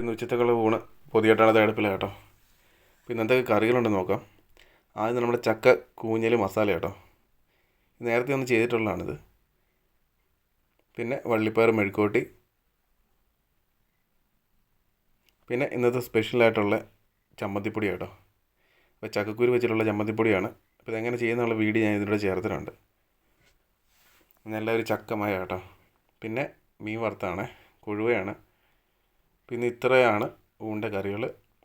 ഇന്ന് ഉച്ചത്തേക്കുള്ള ഊണ് പൊതിയായിട്ടാണ് അടുപ്പിൽ കേട്ടോ. പിന്നെ എന്തൊക്കെ കറികളുണ്ടെന്ന് നോക്കാം. ആദ്യം നമ്മുടെ ചക്ക കൂഞ്ഞൽ മസാല കേട്ടോ. നേരത്തെ ഒന്ന് ചെയ്തിട്ടുള്ളതാണിത്. പിന്നെ വള്ളിപ്പയർ മെഴുക്കോട്ടി പിന്നെ ഇന്നത്തെ സ്പെഷ്യലായിട്ടുള്ള ചമ്മന്തിപ്പൊടി കേട്ടോ. അപ്പോൾ ചക്കക്കുരു വെച്ചിട്ടുള്ള ചമ്മന്തിപ്പൊടിയാണ്. അപ്പോൾ ഇതെങ്ങനെ ചെയ്യുന്നുള്ള വീഡിയോ ഞാൻ ഇതിലൂടെ ചേർത്തിട്ടുണ്ട്. നല്ലൊരു ചക്കമായ കേട്ടോ. പിന്നെ മീൻ വറുത്താണ്. കൊഴുവയാണ്. പിന്നെ ഇത്രയാണ് ഊണ്ട കറികൾ.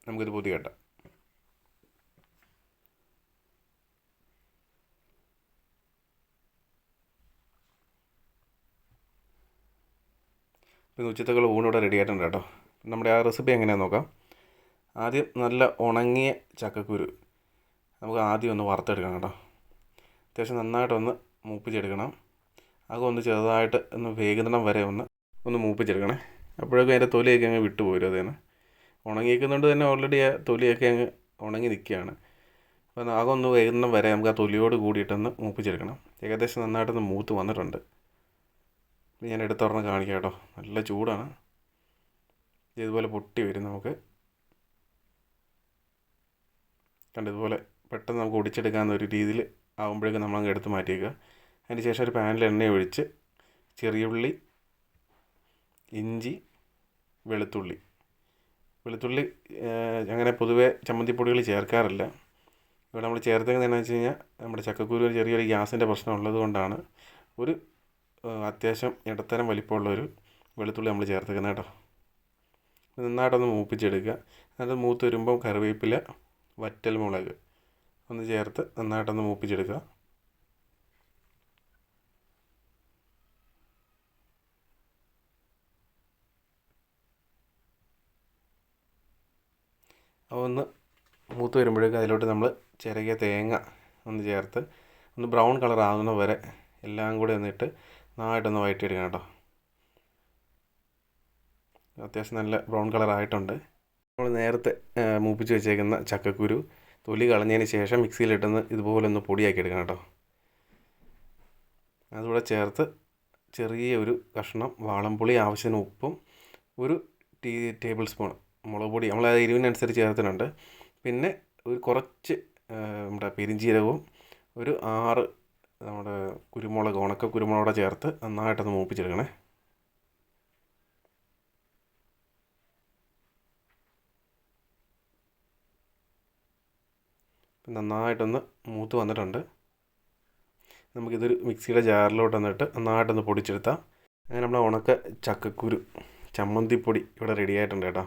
നമുക്കിത് പൊതി കേട്ടാം. പിന്നെ ഉച്ചത്തേക്കുള്ള ഊണിവിടെ റെഡി ആയിട്ടുണ്ട് കേട്ടോ. നമ്മുടെ ആ റെസിപ്പി എങ്ങനെയാണെന്ന് നോക്കാം. ആദ്യം നല്ല ഉണങ്ങിയ ചക്കക്കുരു നമുക്ക് ആദ്യം ഒന്ന് വറുത്തെടുക്കണം കേട്ടോ. അത്യാവശ്യം നന്നായിട്ടൊന്ന് മൂപ്പിച്ചെടുക്കണം. അകം ഒന്ന് ചെറുതായിട്ട് ഒന്ന് വേകുന്നിടം വരെ ഒന്ന് ഒന്ന് മൂപ്പിച്ചെടുക്കണേ. അപ്പോഴേക്കും അതിന്റെ തൊലിയൊക്കെ അങ്ങ് വിട്ടു പോരും ഉണങ്ങിയിരിക്കുന്നതുകൊണ്ട് തന്നെ ഓൾറെഡി ആ തൊലിയൊക്കെ അങ്ങ് ഉണങ്ങി നിൽക്കുകയാണ് അപ്പോൾ ആകെ ഒന്ന് വരുന്ന വരെ നമുക്ക് ആ തൊലിയോട് കൂടിയിട്ടൊന്ന് മൂപ്പിച്ചെടുക്കണം. ഏകദേശം നന്നായിട്ടൊന്ന് മൂത്ത് വന്നിട്ടുണ്ട്. ഞാൻ എടുത്തൊരെണ്ണം കാണിക്കാം കേട്ടോ. നല്ല ചൂടാണ്. ഇതുപോലെ പൊട്ടി വരും നമുക്ക്. കണ്ട് ഇതുപോലെ പെട്ടെന്ന് നമുക്ക് ഒടിച്ചെടുക്കാവുന്ന ഒരു രീതിയിൽ ആകുമ്പോഴേക്കും നമ്മളങ്ങ് എടുത്ത് മാറ്റിയേക്കുക. അതിന് ശേഷം ഒരു പാനിൽ എണ്ണ ഒഴിച്ച് ചെറിയ ഉള്ളി ഇഞ്ചി വെളുത്തുള്ളി. വെളുത്തുള്ളി അങ്ങനെ പൊതുവേ ചമ്മന്തിപ്പൊടികൾ ചേർക്കാറില്ല. ഇവിടെ നമ്മൾ ചേർത്തേക്കുന്നത് വെച്ച് കഴിഞ്ഞാൽ നമ്മുടെ ചക്കക്കുരു ചെറിയൊരു ഗ്യാസിന്റെ പ്രശ്നം ഉള്ളത് കൊണ്ടാണ്. ഒരു അത്യാവശ്യം ഇടത്തരം വലിപ്പമുള്ളൊരു വെളുത്തുള്ളി നമ്മൾ ചേർത്തേക്കുന്നത് കേട്ടോ. നന്നായിട്ടൊന്ന് മൂപ്പിച്ചെടുക്കുക. എന്നിട്ട് മൂത്ത് വരുമ്പോൾ കറിവേപ്പില വറ്റൽ മുളക് ഒന്ന് ചേർത്ത് നന്നായിട്ടൊന്ന് മൂപ്പിച്ചെടുക്കുക. ഒന്ന് മൂത്ത് വരുമ്പോഴേക്കും അതിലോട്ട് നമ്മൾ ചിരകിയ തേങ്ങ ഒന്ന് ചേർത്ത് ഒന്ന് ബ്രൗൺ കളർ ആകുന്ന വരെ എല്ലാം കൂടി ഒന്നിട്ട് നന്നായിട്ടൊന്ന് വഴറ്റിയെടുക്കണം കേട്ടോ. അത്യാവശ്യം നല്ല ബ്രൗൺ കളർ ആയിട്ടുണ്ട്. നമ്മൾ നേരത്തെ മൂപ്പിച്ച് വെച്ചേക്കുന്ന ചക്കക്കുരു തൊലി കളഞ്ഞതിന് ശേഷം മിക്സിയിലിട്ടൊന്ന് ഇതുപോലെ ഒന്ന് പൊടിയാക്കി എടുക്കണം കേട്ടോ. അതുകൂടെ ചേർത്ത് ചെറിയ ഒരു കഷ്ണം വാളംപുളി ആവശ്യത്തിന് ഉപ്പും ഒരു ടീ ടേബിൾ സ്പൂൺ മുളക് പൊടി നമ്മൾ എരിവിനനുസരിച്ച് ചേർത്തിട്ടുണ്ട്. പിന്നെ ഒരു കുറച്ച് നമ്മുടെ പെരിഞ്ജീരകവും ഒരു ആറ് നമ്മുടെ കുരുമുളക് ഉണക്ക കുരുമുളകൂടെ ചേർത്ത് നന്നായിട്ടൊന്ന് മൂപ്പിച്ചെടുക്കണേ. നന്നായിട്ടൊന്ന് മൂത്ത് വന്നിട്ടുണ്ട്. നമുക്കിതൊരു മിക്സിയുടെ ജാറിലോട്ട് വന്നിട്ട് നന്നായിട്ടൊന്ന് പൊടിച്ചെടുത്താൽ അങ്ങനെ നമ്മുടെ ഉണക്ക ചക്കക്കുരു ചമ്മന്തിപ്പൊടി ഇവിടെ റെഡി ആയിട്ടുണ്ട് കേട്ടോ.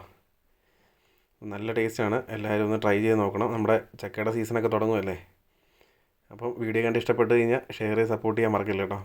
നല്ല ടേസ്റ്റാണ്. എല്ലാവരും ഒന്ന് ട്രൈ ചെയ്ത് നോക്കണം. നമ്മുടെ ചക്കയുടെ സീസണൊക്കെ തുടങ്ങുമല്ലേ അപ്പം വീഡിയോ കണ്ട് ഇഷ്ടപ്പെട്ട് കഴിഞ്ഞാൽ ഷെയർ ചെയ്ത് സപ്പോർട്ട് ചെയ്യാൻ മറക്കില്ല കേട്ടോ